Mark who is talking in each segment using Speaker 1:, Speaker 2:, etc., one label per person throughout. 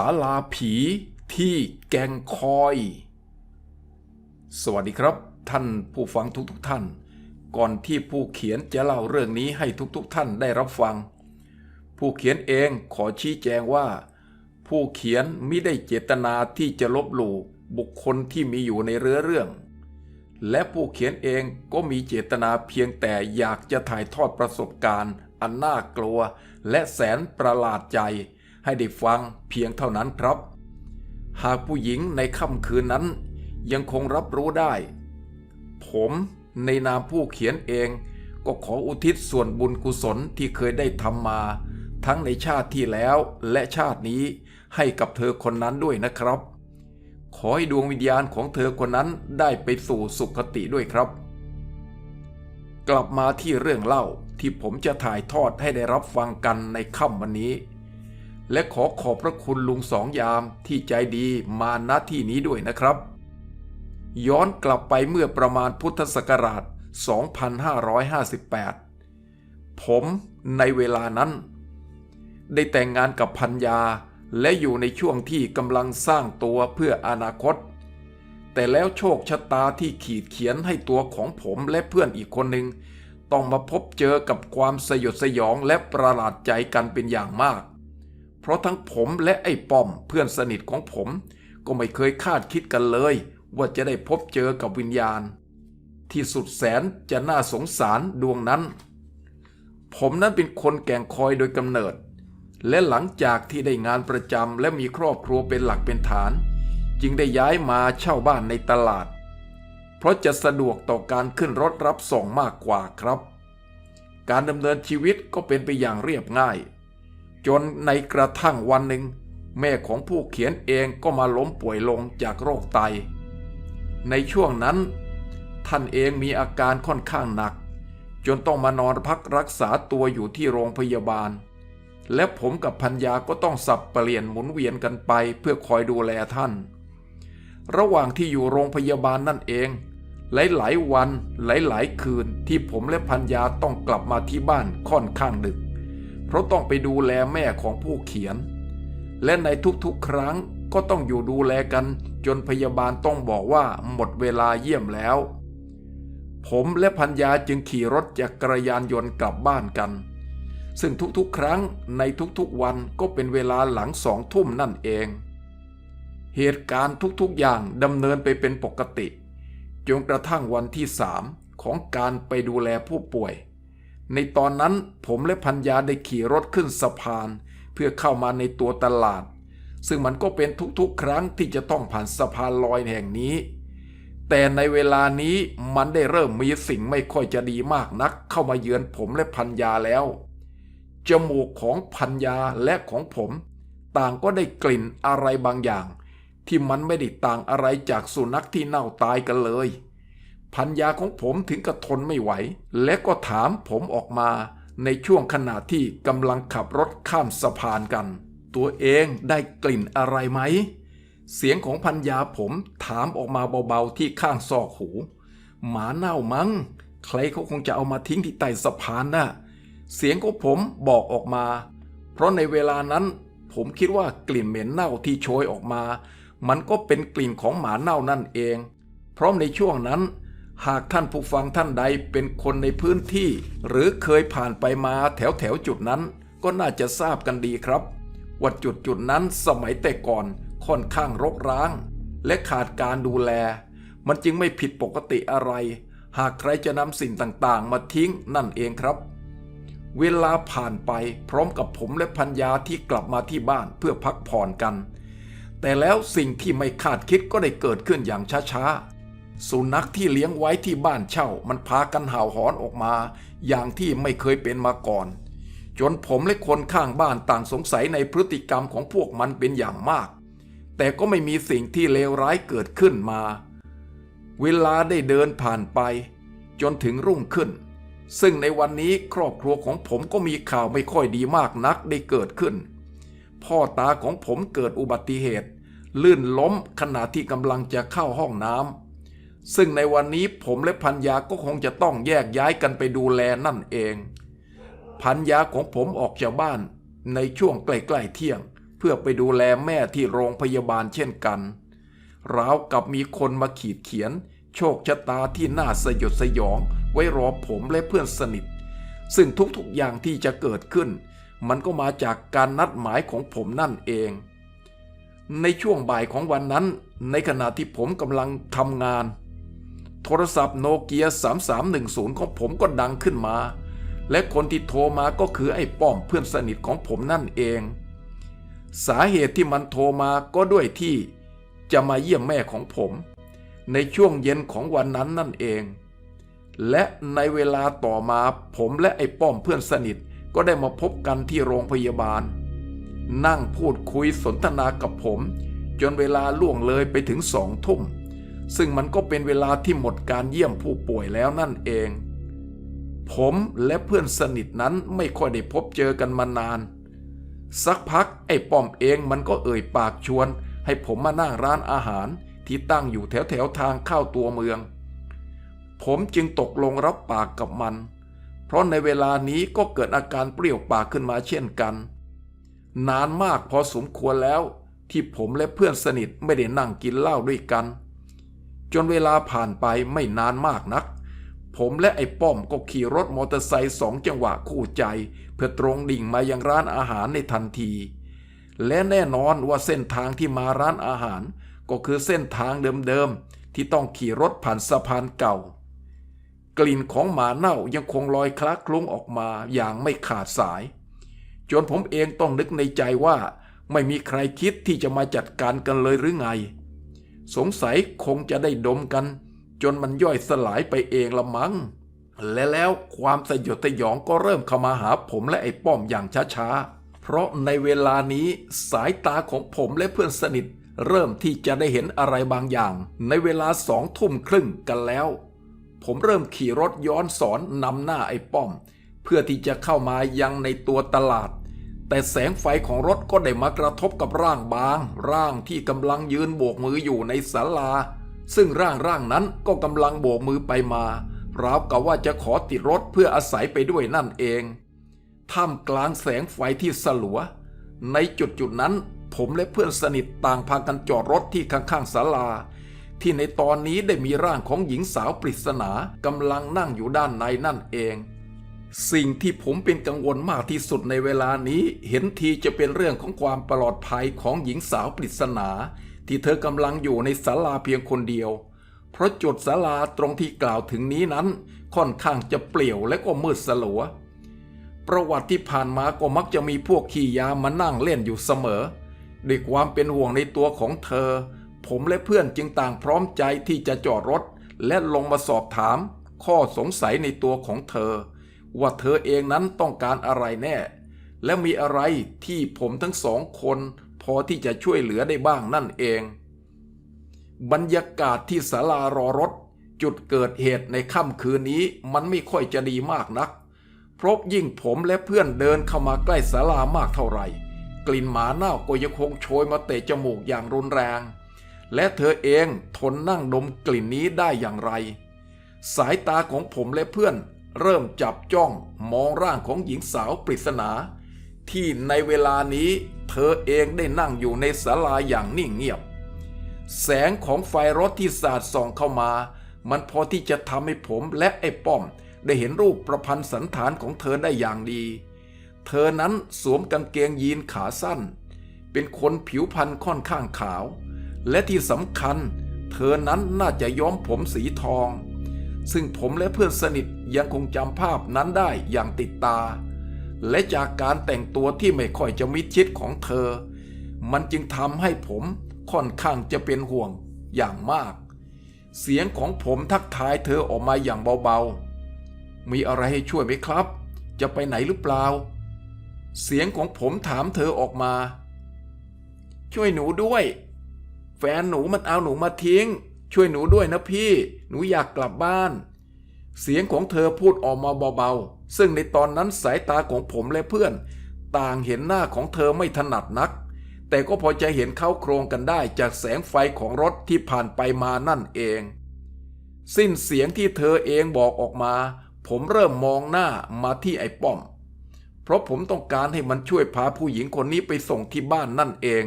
Speaker 1: ศาลาผีที่แกงคอย สวัสดีครับ ท่านผู้ฟังทุกๆทท่าน ก่อนที่ผู้เขียนจะเล่าเรื่องนี้ให้ทุกๆทท่านได้รับฟัง ผู้เขียนเองขอชี้แจงว่า ผู้เขียนมิได้เจตนาที่จะลบหลู่บุคคลที่มีอยู่ในเรือเรื่อง และผู้เขียนเองก็มีเจตนาเพียงแต่อยากจะถ่ายทอดประสบการณ์ อันน่ากลัว และแสนประหลาดใจ ให้ได้ฟังเพียงเท่านั้นครับ หากผู้หญิงในค่ำคืนนั้น ยังคงรับรู้ได้ ผมในนามผู้เขียนเอง ก็ขออุทิศส่วนบุญกุศลที่เคยได้ทำมา ทั้งในชาติที่แล้วและชาตินี้ให้กับเธอคนนั้นด้วยนะครับ ขอให้ดวงวิญญาณของเธอคนนั้นได้ไปสู่สุคติด้วยครับ กลับมาที่เรื่องเล่าที่ผมจะถ่ายทอดให้ได้รับฟังกันในค่ำวันนี้ และขอขอบพระคุณลุงสองยามที่ใจดีมาณที่นี้ด้วยนะครับ ย้อนกลับไปเมื่อประมาณพุทธศักราช 2558 ผมในเวลานั้น ได้แต่งงานกับพัญญาและอยู่ในช่วงที่กำลังสร้างตัวเพื่ออนาคต แต่แล้วโชคชะตาที่ขีดเขียนให้ตัวของผมและเพื่อนอีกคนหนึ่งต้องมาพบเจอกับความสยดสยองและประหลาดใจกันเป็นอย่างมาก เพราะทั้งผมและไอ้ป้อมเพื่อนสนิทของผม ก็ไม่เคยคาดคิดกันเลย ว่าจะได้พบเจอกับวิญญาณ ที่สุดแสนจะน่าสงสารดวงนั้น ผมนั้นเป็นคนแก่งคอยโดยกำเนิด และหลังจากที่ได้งานประจำและมีครอบครัวเป็นหลักเป็นฐาน จึงได้ย้ายมาเช่าบ้านในตลาด เพราะจะสะดวกต่อการขึ้นรถรับส่งมากกว่าครับ การดำเนินชีวิตก็เป็นไปอย่างเรียบง่าย จนในกระทั่งวันหนึ่ง แม่ของผู้เขียนเองก็มาล้มป่วยลงจากโรคไต ในช่วงนั้น ท่านเองมีอาการค่อนข้างหนัก จนต้องมานอนพักรักษาตัวอยู่ที่โรงพยาบาล และผมกับพัญญาก็ต้องสับเปลี่ยนหมุนเวียนกันไปเพื่อคอยดูแลท่าน ระหว่างที่อยู่โรงพยาบาลนั่นเองหลายๆวันหลายๆคืนที่ผมและพัญญาต้องกลับมาที่บ้านค่อนข้างดึก เพราะต้องไปดูแลแม่ของผู้เขียน และในทุกๆครั้งก็ต้องอยู่ดูแลกันจนพยาบาลต้องบอกว่าหมดเวลาเยี่ยมแล้ว ผมและพัญญาจึงขี่รถจักรยานยนต์กลับบ้านกัน ซึ่งทุกๆ ครั้งในทุกๆวันก็เป็นเวลาหลังสองทุ่มนั่นเอง เหตุการณ์ทุกๆอย่างดำเนินไปเป็นปกติจนกระทั่งวันที่สามของการไปดูแลผู้ป่วย ในตอนนั้นผมและพัญญาได้ขี่รถขึ้นสะพาน เพื่อเข้ามาในตัวตลาด ซึ่งมันก็เป็นทุกๆ ครั้งที่จะต้องผ่านสะพานลอยแห่งนี้ แต่ในเวลานี้มันได้เริ่มมีสิ่งไม่ค่อยจะดีมากนัก เข้ามาเยือนผมและพัญญาแล้ว จมูกของพัญญาและของผม ต่างก็ได้กลิ่นอะไรบางอย่าง ที่มันไม่ได้ต่างอะไรจากสุนัขที่เน่าตายกันเลย พัญญาของผมถึงกับทนไม่ไหว และก็ถามผมออกมาในช่วงขณะที่กำลังขับรถข้ามสะพานกัน ตัวเองได้กลิ่นอะไรไหม เสียงของพัญญาผมถามออกมาเบาๆที่ข้างซอกหู หมาเน่ามั้ง ใครเขาคงจะเอามาทิ้งที่ใต้สะพานน่ะ เสียงของผมบอกออกมา เพราะในเวลานั้นผมคิดว่ากลิ่นเหม็นเน่าที่โชยออกมา มันก็เป็นกลิ่นของหมาเน่านั่นเอง เพราะในช่วงนั้น หากท่านผู้ฟังท่านใดเป็นคนในพื้นที่ หรือเคยผ่านไปมาแถวแถวจุดนั้น ก็น่าจะทราบกันดีครับ ว่าจุดจุดนั้นสมัยแต่ก่อนค่อนข้างรกร้าง และขาดการดูแล มันจึงไม่ผิดปกติอะไร หากใครจะนำสิ่งต่างๆ มาทิ้งนั่นเองครับ เวลาผ่านไปพร้อมกับผมและพัญญาที่กลับมาที่บ้านเพื่อพักผ่อนกัน แต่แล้วสิ่งที่ไม่คาดคิดก็ได้เกิดขึ้นอย่างช้าๆ สุนัขที่เลี้ยงไว้ที่บ้านเช่า มันพากันเห่าหอนออกมา อย่างที่ไม่เคยเป็นมาก่อน จนผมและคนข้างบ้านต่างสงสัยในพฤติกรรมของพวกมันเป็นอย่างมาก แต่ก็ไม่มีสิ่งที่เลวร้ายเกิดขึ้นมา เวลาได้เดินผ่านไป จนถึงรุ่งขึ้น ซึ่งในวันนี้ครอบครัวของผมก็มีข่าวไม่ค่อยดีมากนักได้เกิดขึ้น พ่อตาของผมเกิดอุบัติเหตุ ลื่นล้มขณะที่กำลังจะเข้าห้องน้ำ ซึ่งในวันนี้ผมและพัญญาก็คงจะต้องแยกย้ายกันไปดูแลนั่นเอง พัญญาของผมออกจากบ้านในช่วงใกล้ๆเที่ยง เพื่อไปดูแลแม่ที่โรงพยาบาลเช่นกันราวกับมีคนมาขีดเขียน โชคชะตาที่น่าสยดสยอง ไว้รอผมและเพื่อนสนิท ซึ่งทุกๆอย่างที่จะเกิดขึ้น มันก็มาจากการนัดหมายของผมนั่นเอง ในช่วงบ่ายของวันนั้น ในขณะที่ผมกำลังทำงาน โทรศัพท์โนเกีย 3310 ของผมก็ดังขึ้นมา และคนที่โทรมาก็คือไอ้ป้อมเพื่อนสนิทของผมนั่นเอง สาเหตุที่มันโทรมาก็ด้วยที่จะมาเยี่ยมแม่ของผม ในช่วงเย็นของวันนั้นนั่นเอง และในเวลาต่อมาผมและไอ้ป้อมเพื่อนสนิทก็ได้มาพบกันที่โรงพยาบาล นั่งพูดคุยสนทนากับผม จนเวลาล่วงเลยไปถึงสองทุ่ม ซึ่งมันก็เป็นเวลาที่หมดการเยี่ยมผู้ป่วยแล้วนั่นเอง ผมและเพื่อนสนิทนั้นไม่ค่อยได้พบเจอกันมานาน สักพักไอ้ป้อมเองมันก็เอ่ยปากชวน ให้ผมมานั่งร้านอาหารที่ตั้งอยู่แถวแถวทางเข้าตัวเมือง ผมจึงตกลงรับปากกับมัน เพราะในเวลานี้ก็เกิดอาการเปรี้ยวปากขึ้นมาเช่นกัน นานมากพอสมควรแล้วที่ผมและเพื่อนสนิทไม่ได้นั่งกินเหล้าด้วยกัน จนเวลาผ่านไปไม่นานมากนัก ผมและไอ้ป้อมก็ขี่รถมอเตอร์ไซค์สองจังหวะคู่ใจ เพื่อตรงดิ่งมายังร้านอาหารในทันที และแน่นอนว่าเส้นทางที่มาร้านอาหาร ก็คือเส้นทางเดิมๆที่ต้องขี่รถผ่านสะพานเก่า กลิ่นของหมาเน่ายังคงลอยคลักคลุ้งออกมาอย่างไม่ขาดสาย จนผมเองต้องนึกในใจว่า ไม่มีใครคิดที่จะมาจัดการกันเลยหรือไง สงสัยคงจะได้ดมกัน จนมันย่อยสลายไปเองละมัง้งและแล้วความสยดสยองก็เริ่มเข้ามาหาผมและไอ้ป้อมอย่างช้าๆ เพราะในเวลานี้สายตาของผมและเพื่อนสนิท เริ่มที่จะได้เห็นอะไรบางอย่าง ในเวลาสองทุ่มครึ่งกันแล้ว ผมเริ่มขี่รถย้อนสอนนำหน้าไอ้ป้อม เพื่อที่จะเข้ามายังในตัวตลาด แต่แสงไฟของรถก็ได้มากระทบกับร่างบาง ร่างที่กำลังยืนโบกมืออยู่ในศาลา ซึ่งร่างร่างนั้นก็กำลังโบกมือไปมาราวกับว่าจะขอติดรถเพื่ออาศัยไปด้วยนั่นเองท่ามกลางแสงไฟที่สลัว ในจุดจุดนั้น ผมและเพื่อนสนิทต่างพากันจอดรถที่ข้างๆศาลา ที่ในตอนนี้ได้มีร่างของหญิงสาวปริศนากำลังนั่งอยู่ด้านในนั่นเอง สิ่งที่ผมเป็นกังวลมากที่สุดในเวลานี้ เห็นทีจะเป็นเรื่องของความปลอดภัยของหญิงสาวปริศนา ที่เธอกำลังอยู่ในศาลาเพียงคนเดียว เพราะจุดศาลาตรงที่กล่าวถึงนี้นั้น ค่อนข้างจะเปลี่ยวและก็มืดสลัว ประวัติที่ผ่านมาก็มักจะมีพวกขี่ยามานั่งเล่นอยู่เสมอด้วยความเป็นห่วงในตัวของเธอ ผมและเพื่อนจึงต่างพร้อมใจที่จะจอดรถ และลงมาสอบถาม ข้อสงสัยในตัวของเธอ ว่าเธอเองนั้นต้องการอะไรแน่ และมีอะไรที่ผมทั้งสองคนพอที่จะช่วยเหลือได้บ้างนั่นเอง บรรยากาศที่ศาลารอรถ จุดเกิดเหตุในค่ำคืนนี้มันไม่ค่อยจะดีมากนัก เพราะยิ่งผมและเพื่อนเดินเข้ามาใกล้ศาลามากเท่าไหร่ กลิ่นหมาเน่าก็ยังคงโชยมาเตะจมูกอย่างรุนแรง และเธอเองทนนั่งดมกลิ่นนี้ได้อย่างไร สายตาของผมและเพื่อน เริ่มจับจ้องมองร่างของหญิงสาวปริศนา ที่ในเวลานี้เธอเองได้นั่งอยู่ในศาลาอย่างนิ่งเงียบ แสงของไฟรถที่สาดส่องเข้ามา มันพอที่จะทำให้ผมและไอ้ป้อม ได้เห็นรูปประพันธ์สันฐานของเธอได้อย่างดี เธอนั้นสวมกางเกงยีนขาสั้น เป็นคนผิวพรรณค่อนข้างขาว และที่สำคัญ เธอนั้นน่าจะย้อมผมสีทอง ซึ่งผมและเพื่อนสนิทยังคงจำภาพนั้นได้อย่างติดตา และจากการแต่งตัวที่ไม่ค่อยจะมิดชิดของเธอ มันจึงทำให้ผมค่อนข้างจะเป็นห่วงอย่างมาก เสียงของผมทักทายเธอออกมาอย่างเบาๆ มีอะไรให้ช่วยไหมครับ จะไปไหนหรือเปล่า เสียงของผมถามเธอออกมา ช่วยหนูด้วย แฟนหนูมันเอาหนูมาทิ้ง ช่วยหนูด้วยนะพี่ หนูอยากกลับบ้าน เสียงของเธอพูดออกมาเบาๆ ซึ่งในตอนนั้นสายตาของผมและเพื่อน ต่างเห็นหน้าของเธอไม่ถนัดนัก แต่ก็พอจะเห็นเข้าโครงกันได้จากแสงไฟของรถที่ผ่านไปมานั่นเอง สิ้นเสียงที่เธอเองบอกออกมา ผมเริ่มมองหน้ามาที่ไอ้ป้อม เพราะผมต้องการให้มันช่วยพาผู้หญิงคนนี้ไปส่งที่บ้านนั่นเอง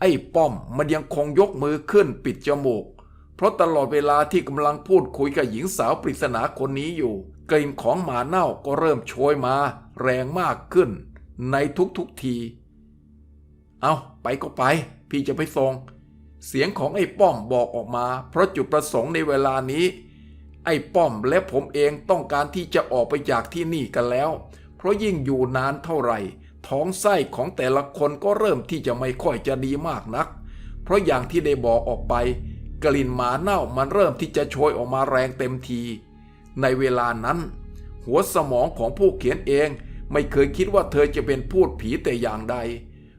Speaker 1: ไอ้ป้อมมันยังคงยกมือขึ้นปิดจมูก เพราะตลอดเวลาที่กำลังพูดคุยกับหญิงสาวปริศนาคนนี้อยู่ กลิ่นของหมาเน่าก็เริ่มโชยมา แรงมากขึ้น ในทุกๆที เอาไปก็ไป พี่จะไปส่ง เสียงของไอ้ป้อมบอกออกมา เพราะจุดประสงค์ในเวลานี้ ไอ้ป้อมและผมเองต้องการที่จะออกไปจากที่นี่กันแล้ว เพราะยิ่งอยู่นานเท่าไหร่ ท้องไส้ของแต่ละคนก็เริ่มที่จะไม่ค่อยจะดีมากนัก เพราะอย่างที่ได้บอกออกไป กลิ่นหมาเน่ามันเริ่มที่จะโชยออกมาแรงเต็มที ในเวลานั้น หัวสมองของผู้เขียนเองไม่เคยคิดว่าเธอจะเป็นพูดผีแต่อย่างใด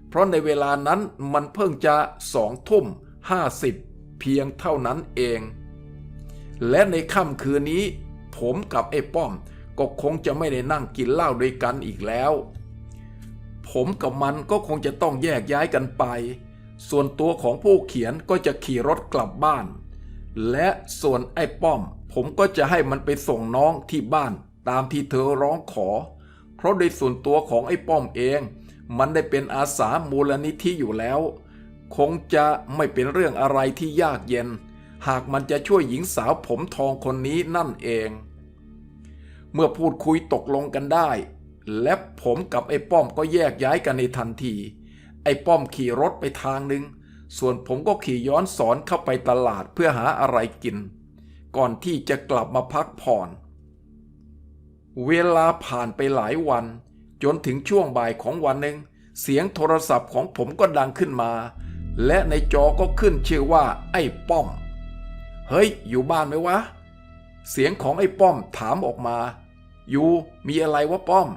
Speaker 1: เพราะในเวลานั้นมันเพิ่งจะสองทุ่มห้าสิบเพียงเท่านั้นเอง และในค่ำคืนนี้ ผมกับไอ้ป้อมก็คงจะไม่ได้นั่งกินเหล้าด้วยกันอีกแล้ว ผมกับมันก็คงจะต้องแยกย้ายกันไป ส่วนตัวของผู้เขียนก็จะขี่รถกลับบ้าน และส่วนไอ้ป้อม ผมก็จะให้มันไปส่งน้องที่บ้านตามที่เธอร้องขอ เพราะโดยส่วนตัวของไอ้ป้อมเอง มันได้เป็นอาสามูลนิธิอยู่แล้ว คงจะไม่เป็นเรื่องอะไรที่ยากเย็น หากมันจะช่วยหญิงสาวผมทองคนนี้นั่นเอง เมื่อพูดคุยตกลงกันได้ และผมกับไอ้ป้อมก็แยกย้ายกันในทันที ไอ้ป้อมขี่รถไปทางหนึ่ง ส่วนผมก็ขี่ย้อนสอนเข้าไปตลาดเพื่อหาอะไรกิน ก่อนที่จะกลับมาพักผ่อน เวลาผ่านไปหลายวัน จนถึงช่วงบ่ายของวันหนึ่ง เสียงโทรศัพท์ของผมก็ดังขึ้นมา และในจอก็ขึ้นชื่อว่า ไอ้ป้อม เฮ้ย อยู่บ้านไหมวะ เสียงของไอ้ป้อมถามออกมา อยู่มีอะไรวะป้อม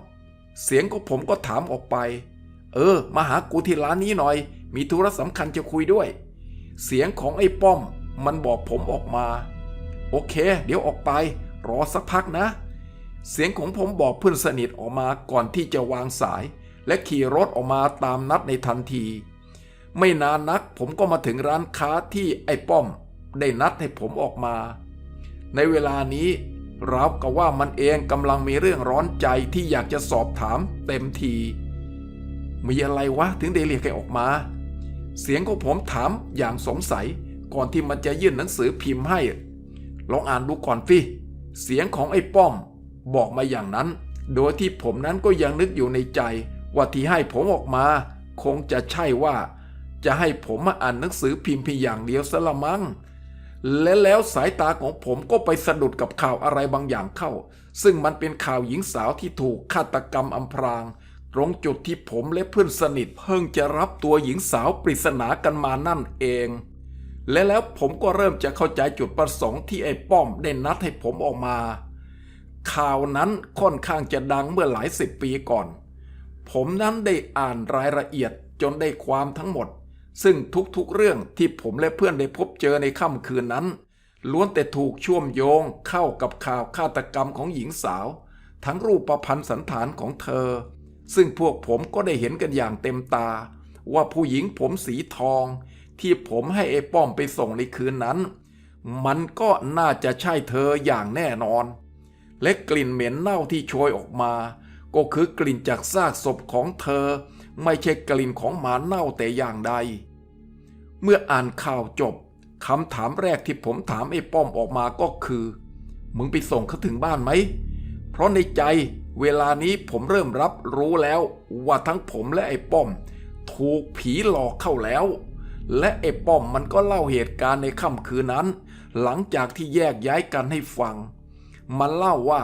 Speaker 1: เสียงของผมก็ถามออกไป เออ มาหากูที่ร้านนี้หน่อย มีธุระสำคัญจะคุยด้วย เสียงของไอ้ป้อม มันบอกผมออกมา โอเค เดี๋ยวออกไป รอสักพักนะ เสียงของผมบอกเพื่อนสนิทออกมาก่อนที่จะวางสาย และขี่รถออกมาตามนัดในทันที ไม่นานนักผมก็มาถึงร้านค้าที่ไอ้ป้อม ได้นัดให้ผมออกมา ในเวลานี้ ราวกับว่ามันเองกำลังมีเรื่องร้อนใจที่อยากจะสอบถามเต็มที มีอะไรวะถึงได้เรียกให้ออกมา เสียงของผมถามอย่างสงสัยก่อนที่มันจะยื่นหนังสือพิมพ์ให้ ลองอ่านดูก่อนฟิเสียงของไอ้ป้อม บอกมาอย่างนั้น โดยที่ผมนั้นก็ยังนึกอยู่ในใจว่าที่ให้ผมออกมา คงจะใช่ว่า จะให้ผมมาอ่านหนังสือพิมพ์เพียงอย่างเดียวซะละมั้ง และแล้วสายตาของผมก็ไปสะดุดกับข่าวอะไรบางอย่างเข้า ซึ่งมันเป็นข่าวหญิงสาวที่ถูกฆาตกรรมอำพราง ตรงจุดที่ผมและเพื่อนสนิทเพิ่งจะรับตัวหญิงสาวปริศนากันมานั่นเอง และแล้วผมก็เริ่มจะเข้าใจจุดประสงค์ที่ไอ้ป้อมได้นัดให้ผมออกมา ข่าวนั้นค่อนข้างจะดังเมื่อหลายสิบปีก่อน ผมนั้นได้อ่านรายละเอียดจนได้ความทั้งหมด ซึ่งทุกๆเรื่องที่ผมและเพื่อนได้พบเจอในค่ำคืนนั้น ล้วนแต่ถูกช่วมโยงเข้ากับข่าวฆาตกรรมของหญิงสาว ทั้งรูปประพันธ์สันฐานของเธอ ซึ่งพวกผมก็ได้เห็นกันอย่างเต็มตา ว่าผู้หญิงผมสีทอง ที่ผมให้ไอ้ป้อมไปส่งในคืนนั้น มันก็น่าจะใช่เธออย่างแน่นอน และกลิ่นเหม็นเน่าที่โชยออกมา ก็คือกลิ่นจากซากศพของเธอ ไม่ใช่กลิ่นของหมาเน่าแต่อย่างใด เมื่ออ่านข่าวจบคำถามแรกที่ผมถามไอ้ป้อมออกมาก็คือ มึงไปส่งเขาถึงบ้านไหม เพราะในใจเวลานี้ผมเริ่มรับรู้แล้วว่าทั้งผมและไอ้ป้อม ถูกผีหลอกเข้าแล้ว และไอ้ป้อมมันก็เล่าเหตุการณ์ในค่ำคืนนั้น หลังจากที่แยกย้ายกันให้ฟัง มันเล่าว่า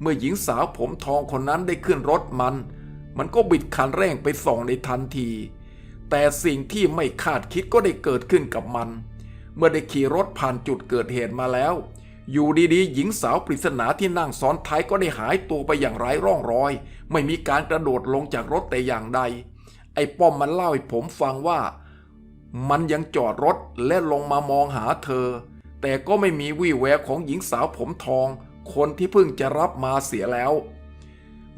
Speaker 1: เมื่อหญิงสาวผมทองคนนั้นได้ขึ้นรถมัน มันก็บิดคันเร่งไปส่องในทันที แต่สิ่งที่ไม่คาดคิดก็ได้เกิดขึ้นกับมัน เมื่อได้ขี่รถผ่านจุดเกิดเหตุมาแล้ว อยู่ดีๆ หญิงสาวปริศนาที่นั่งซ้อนท้ายก็ได้หายตัวไปอย่างไร้ร่องรอย ไม่มีการกระโดดลงจากรถแต่อย่างใด ไอ้ป้อมมันเล่าให้ผมฟังว่า มันยังจอดรถและลงมามองหาเธอ แต่ก็ไม่มีวี่แววของหญิงสาวผมทอง คนที่เพิ่งจะรับมาเสียแล้ว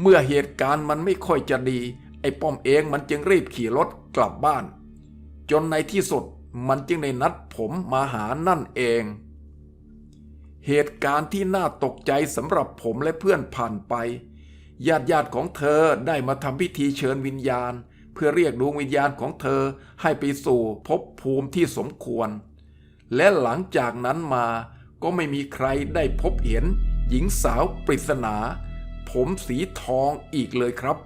Speaker 1: เมื่อเหตุการณ์มันไม่ค่อยจะดี ไอ้ป้อมเองมันจึงรีบขี่รถกลับบ้าน จนในที่สุดมันจึงได้นัดผมมาหานั่นเอง เหตุการณ์ที่น่าตกใจสำหรับผมและเพื่อนผ่านไป ญาติญาติๆของเธอได้มาทำพิธีเชิญวิญญาณ เพื่อเรียกดวงวิญญาณของเธอให้ไปสู่ภพภูมิที่สมควร และหลังจากนั้นมาก็ไม่มีใครได้พบเห็นหญิงสาวปริศนา ผมสีทองอีกเลยครับ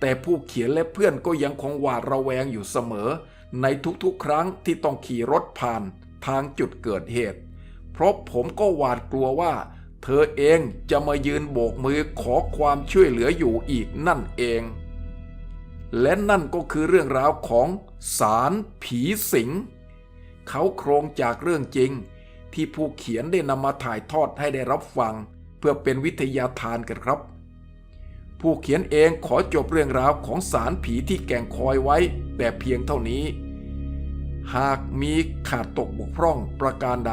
Speaker 1: แต่ผู้เขียนและเพื่อนก็ยังคงหวาดระแวงอยู่เสมอ ในทุกๆ ครั้งที่ต้องขี่รถผ่านทางจุดเกิดเหตุ เพราะผมก็หวาดกลัวว่า เธอเองจะมายืนโบกมือขอความช่วยเหลืออยู่อีกนั่นเอง และนั่นก็คือเรื่องราวของสารผีสิง เขาโครงจากเรื่องจริงที่ผู้เขียนได้นำมาถ่ายทอดให้ได้รับฟัง พื่อเป็นวิทยาทานกันครับ ผู้เขียนเองขอจบเรื่องราวของสารผีที่แก่งคอยไว้ แต่เพียงเท่านี้ หากมีขาดตกบกพร่องประการใด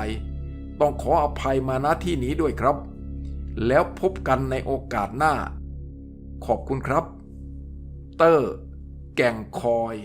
Speaker 1: ต้องขออภัยมาณที่นี้ด้วยครับ แล้วพบกันในโอกาสหน้า ขอบคุณครับ เตอร์ แก่งคอย